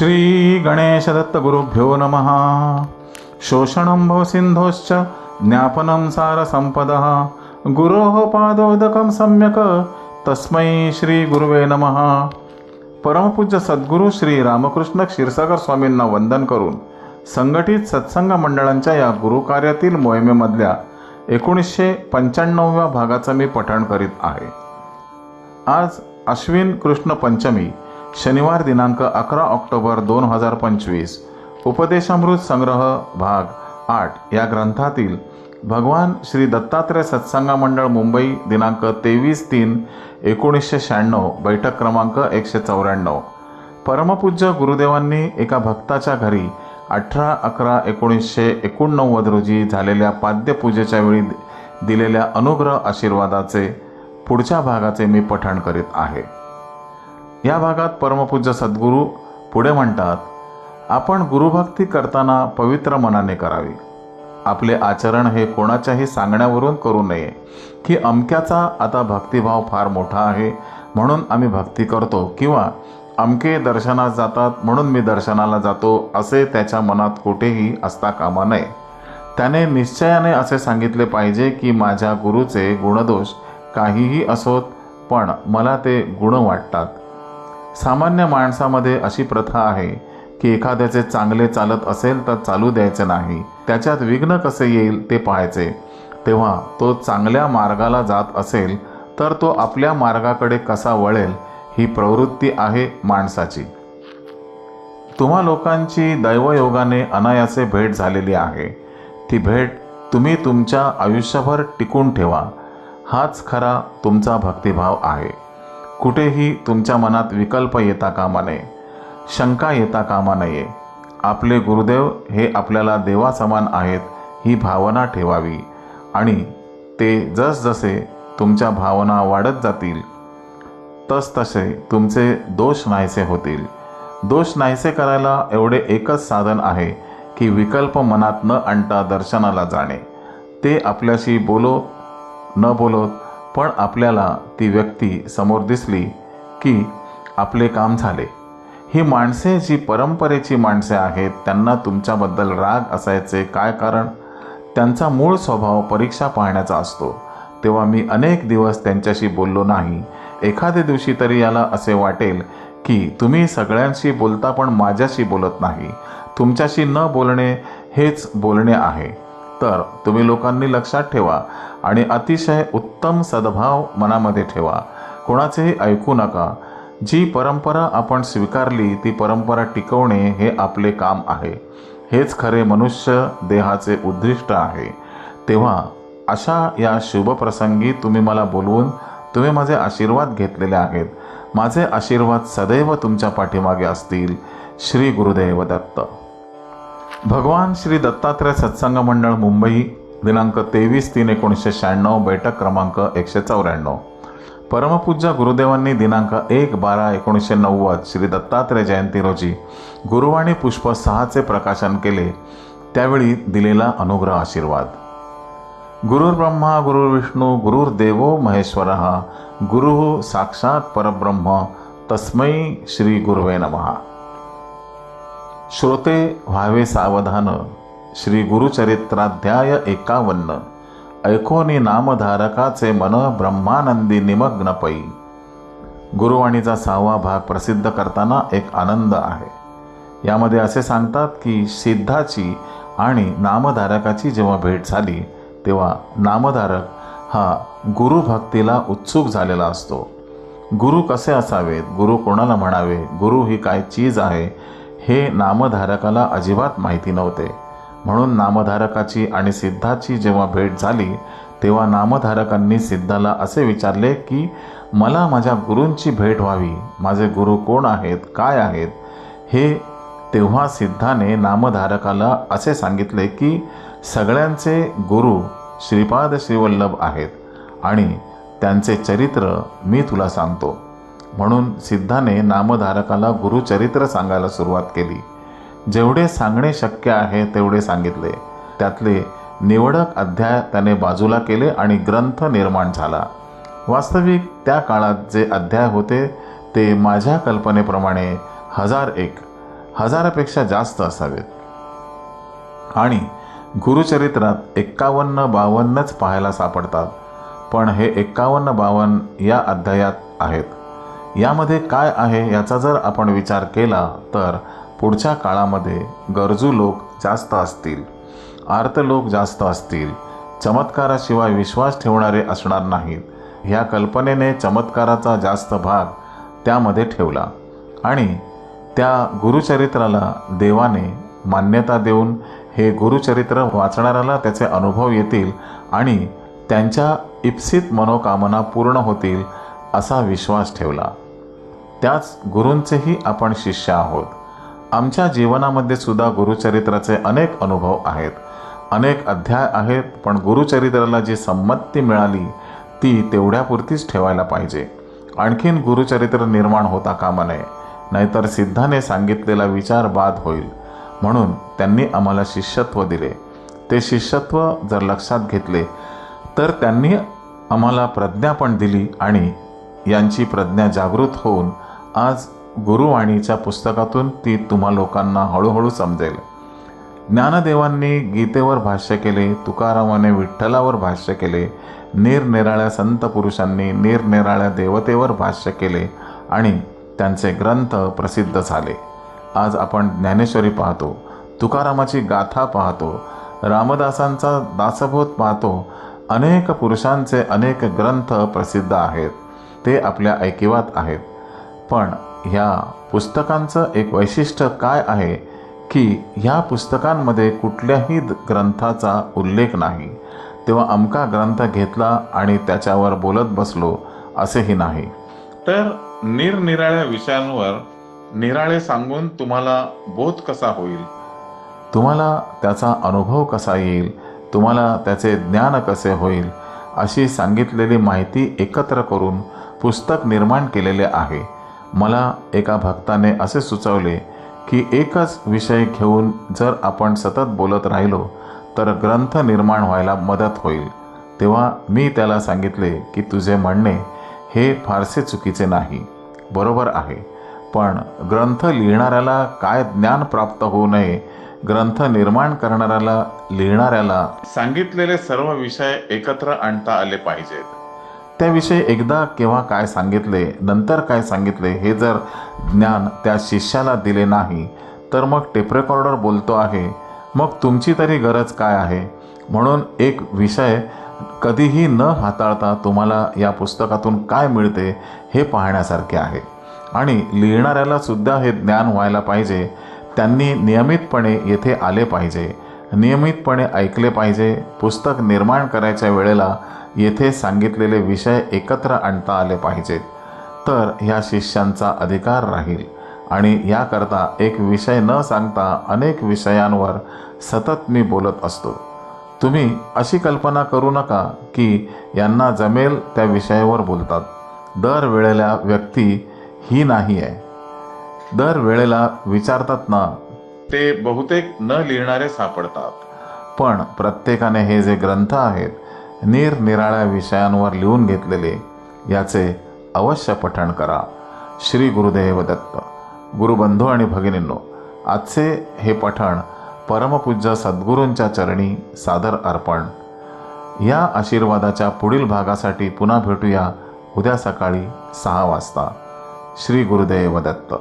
श्री गणेशदत्तगुरुभ्यो नमः। शोषणं भवसिन्धोश्च ज्ञापनं सारसम्पदः गुरोः पादोदकं सम्यक् तस्मै श्रीगुरुवे नमः। परमपूज्य सद्गुरू श्री रामकृष्ण क्षीरसागर स्वामींना वंदन करून संघटित सत्संग मंडळांच्या या गुरुकार्यातील मोहिमेमधल्या एकोणीसशे पंच्याण्णवव्या भागाचं मी पठण करीत आहे. आज अश्विन कृष्ण पंचमी शनिवार दिनांक अकरा ऑक्टोबर दोन हजार पंचवीस. उपदेशामृत संग्रह भाग आठ. या ग्रंथातील भगवान श्री दत्तात्रय सत्संगा मंडळ मुंबई दिनांक तेवीस तीन एकोणीसशे शहाण्णव बैठक क्रमांक एकशे चौऱ्याण्णव. परमपूज्य गुरुदेवांनी एका भक्ताच्या घरी अठरा अकरा एकोणीसशे एकोणनव्वद रोजी झालेल्या पाद्यपूजेच्या वेळी दिलेल्या अनुग्रह आशीर्वादाचे पुढच्या भागाचे मी पठण करीत आहे. या भागात परमपूज्य सद्गुरू पुढे म्हणतात आपण गुरुभक्ती करताना पवित्र मनाने करावी. आपले आचरण हे कोणाच्याही सांगण्यावरून करू नये की अमक्याचा आता भक्तिभाव फार मोठा आहे म्हणून आम्ही भक्ती करतो किंवा अमके दर्शनास जातात म्हणून मी दर्शनाला जातो असे त्याच्या मनात कुठेही असता कामा नये. त्याने निश्चयाने असे सांगितले पाहिजे की माझ्या गुरुचे गुणदोष काहीही असोत पण मला ते गुण वाटतात. सामान्य माणसामध्ये अशी प्रथा आहे की एखाद्याचे चांगले चालत असेल तर चालू द्यायचे नाही. त्याच्यात विघ्न कसे येईल ते पाहायचे. तेव्हा तो चांगल्या मार्गाला जात असेल तर तो आपल्या मार्गाकडे कसा वळेल ही प्रवृत्ती आहे माणसाची. तुम्हा लोकांची दैवयोगाने अनायासे भेट झालेली आहे. ती भेट तुम्ही तुमच्या आयुष्यभर टिकून ठेवा. हाच खरा तुमचा भक्तिभाव आहे. कुठेही तुमच्या मनात विकल्प येता कामा नये शंका येता कामा नये. आपले गुरुदेव हे आपल्याला देवासमान आहेत ही भावना ठेवावी. आणि ते जसजसे तुमच्या भावना वाढत जातील तसतसे तुमचे दोष नाहीसे होतील. दोष नाहीसे करायला एवढे एकच साधन आहे की विकल्प मनात न आणता दर्शनाला जाणे. ते आपल्याशी बोलो न बोलोत पण आपल्याला ती व्यक्ती समोर दिसली की आपले काम झाले. ही माणसे जी परंपरेची माणसे आहेत त्यांना तुमच्याबद्दल राग असायचे. काय कारण? त्यांचा मूळ स्वभाव परीक्षा पाहण्याचा असतो. तेव्हा मी अनेक दिवस त्यांच्याशी बोललो नाही. एखाद्या दिवशी तरी याला असे वाटेल की तुम्ही सगळ्यांशी बोलता पण माझ्याशी बोलत नाही. तुमच्याशी न बोलणे हेच बोलणे आहे. तर तुम्ही लोकांनी लक्षात ठेवा आणि अतिशय उत्तम सद्भाव मनामध्ये ठेवा. कोणाचेही ऐकू नका. जी परंपरा आपण स्वीकारली ती परंपरा टिकवणे हे आपले काम आहे. हेच खरे मनुष्य देहाचे उद्दिष्ट आहे. तेव्हा अशा या शुभप्रसंगी तुम्ही मला बोलवून तुम्ही माझे आशीर्वाद घेतलेले आहेत. माझे आशीर्वाद सदैव तुमच्या पाठीमागे असतील. श्री गुरुदेव दत्त. भगवान श्री दत्तात्रय सत्संग मंडळ मुंबई दिनांक तेवीस तीन एकोणीसशे शहाण्णव बैठक क्रमांक एकशे चौऱ्याण्णव. परमपूज्य गुरुदेवांनी दिनांक एक बारा एकोणीसशे नव्वद श्री दत्तात्रय जयंती रोजी गुरुवाणी पुष्प सहाचे प्रकाशन केले त्यावेळी दिलेला अनुग्रह आशीर्वाद. गुरुर्ब्रह्मा गुरुर्विष्णू गुरुर्देवो महेश्वर गुरु साक्षात परब्रह्म तस्मै श्री गुरुवे नमः. श्रोते व्हावे सावधान. श्री गुरुचरित्राध्याय एकावन्न. ऐकोनी नामधारकाचे मन ब्रह्मानंदी निमग्न पै. गुरुवाणीचा सहावा भाग प्रसिद्ध करताना एक आनंद आहे. यामध्ये असे सांगतात की सिद्धाची आणि नामधारकाची जेव्हा भेट झाली तेव्हा नामधारक हा गुरुभक्तीला उत्सुक झालेला असतो. गुरु कसे असावेत? गुरु कोणाला म्हणावे? गुरु ही काय चीज आहे? हे नामधारकाला अजिबात माहिती नव्हते. म्हणून नामधारकाची आणि सिद्धाची जेव्हा भेट झाली तेव्हा नामधारकांनी सिद्धाला असे विचारले की मला माझ्या गुरूंची भेट व्हावी. माझे गुरु कोण आहेत? काय आहेत? हे तेव्हा सिद्धाने नामधारकाला असे सांगितले की सगळ्यांचे गुरु श्रीपाद श्रीवल्लभ आहेत आणि त्यांचे चरित्र मी तुला सांगतो. म्हणून सिद्धाने नामधारकाला गुरुचरित्र सांगायला सुरुवात केली. जेवढे सांगणे शक्य आहे तेवढे सांगितले. त्यातले निवडक अध्याय त्याने बाजूला केले आणि ग्रंथ निर्माण झाला. वास्तविक त्या काळात जे अध्याय होते ते माझ्या कल्पनेप्रमाणे हजार एक हजारापेक्षा जास्त असावेत. आणि गुरुचरित्रात एक्कावन्न बावन्नच पाहायला सापडतात. पण हे एक्कावन्न बावन्न या अध्यायात आहेत. यामध्ये काय आहे याचा जर आपण विचार केला तर पुढच्या काळामध्ये गरजू लोक जास्त असतील आर्त लोक जास्त असतील चमत्काराशिवाय विश्वास ठेवणारे असणार नाहीत. ह्या कल्पनेने चमत्काराचा जास्त भाग त्यामध्ये ठेवला आणि त्या गुरुचरित्राला देवाने मान्यता देऊन हे गुरुचरित्र वाचणाऱ्याला त्याचे अनुभव येतील आणि त्यांच्या इप्सित मनोकामना पूर्ण होतील असा विश्वास ठेवला. त्याच गुरूंचेही आपण शिष्य आहोत. आमच्या जीवनामध्ये सुद्धा गुरुचरित्राचे अनेक अनुभव आहेत. अनेक अध्याय आहेत पण गुरुचरित्राला जी संमती मिळाली ती तेवढ्यापुरतीच ठेवायला पाहिजे. आणखीन गुरुचरित्र निर्माण होता कामा नये नाहीतर सिद्धाने सांगितलेला विचार बाद होईल. म्हणून त्यांनी आम्हाला शिष्यत्व दिले. ते शिष्यत्व जर लक्षात घेतले तर त्यांनी आम्हाला प्रज्ञा पण दिली आणि यांची प्रज्ञा जागृत होऊन आज गुरुवाणीच्या पुस्तकातून ती तुम्हा लोकांना हळूहळू समजेल. ज्ञानदेवांनी गीतेवर भाष्य केले तुकारामाने विठ्ठलावर भाष्य केले निरनिराळ्या संत पुरुषांनी निरनिराळ्या देवतेवर भाष्य केले आणि त्यांचे ग्रंथ प्रसिद्ध झाले. आज आपण ज्ञानेश्वरी पाहतो तुकारामाची गाथा पाहतो रामदासांचा दासबोध पाहतो अनेक पुरुषांचे अनेक ग्रंथ प्रसिद्ध आहेत. ते आपल्या ऐकिवात आहेत. पण ह्या पुस्तकांचं एक वैशिष्ट्य काय आहे की ह्या पुस्तकांमध्ये कुठल्याही ग्रंथाचा उल्लेख नाही. तेव्हा अमका ग्रंथ घेतला आणि त्याच्यावर बोलत बसलो असेही नाही. तर निरनिराळ्या विषयांवर निराळे सांगून तुम्हाला बोध कसा होईल? तुम्हाला त्याचा अनुभव कसा येईल? तुम्हाला त्याचे ज्ञान कसे होईल? अशी सांगितलेली माहिती एकत्र करून पुस्तक निर्माण केलेले आहे. मला एका भक्ताने असे सुचवले की एकच विषय घेऊन जर आपण सतत बोलत राहिलो तर ग्रंथ निर्माण व्हायला मदत होईल. तेव्हा मी त्याला सांगितले की तुझे म्हणणे हे फारसे चुकीचे नाही. बरोबर आहे. पण ग्रंथ लिहिणाऱ्याला काय ज्ञान प्राप्त होऊ नये ग्रंथ निर्माण करणाऱ्याला लिहिणाऱ्याला सांगितलेले सर्व विषय एकत्र आणता आले पाहिजेत. त्याविषयी एकदा केव्हा काय सांगितले नंतर काय सांगितले हे जर ज्ञान त्या शिष्याला दिले नाही तर मग टेप रेकॉर्डर बोलतो आहे मग तुमची तरी गरज काय आहे? म्हणून एक विषय कधीही न हाताळता तुम्हाला या पुस्तकातून काय मिळते हे पाहण्यासारखे आहे. आणि लिहिणाऱ्याला सुद्धा हे ज्ञान व्हायला पाहिजे त्यांनी नियमितपणे येथे आले पाहिजे. नियमितपणे ऐकले पाहिजे. पुस्तक निर्माण करायच्या वेळेला येथे सांगितलेले विषय एकत्र आणता आले पाहिजेत. तर ह्या शिष्यांचा अधिकार राहील. आणि याकरता एक विषय न सांगता अनेक विषयांवर सतत मी बोलत असतो. तुम्ही अशी कल्पना करू नका की यांना जमेल त्या विषयावर बोलतात. दर वेळेला व्यक्ती ही नाही आहे. दर वेळेला विचारतात ना ते बहुतेक न लिहिणारे सापडतात. पण प्रत्येकाने हे जे ग्रंथ आहेत निरनिराळ्या विषयांवर लिहून घेतलेले याचे अवश्य पठण करा. श्री गुरुदेव दत्त. गुरुबंधू आणि भगिनींनो आजचे हे पठण परमपूज्य सद्गुरूंच्या चरणी सादर अर्पण. या आशीर्वादाच्या पुढील भागासाठी पुन्हा भेटूया उद्या सकाळी सहा वाजता. श्री गुरुदेव दत्त.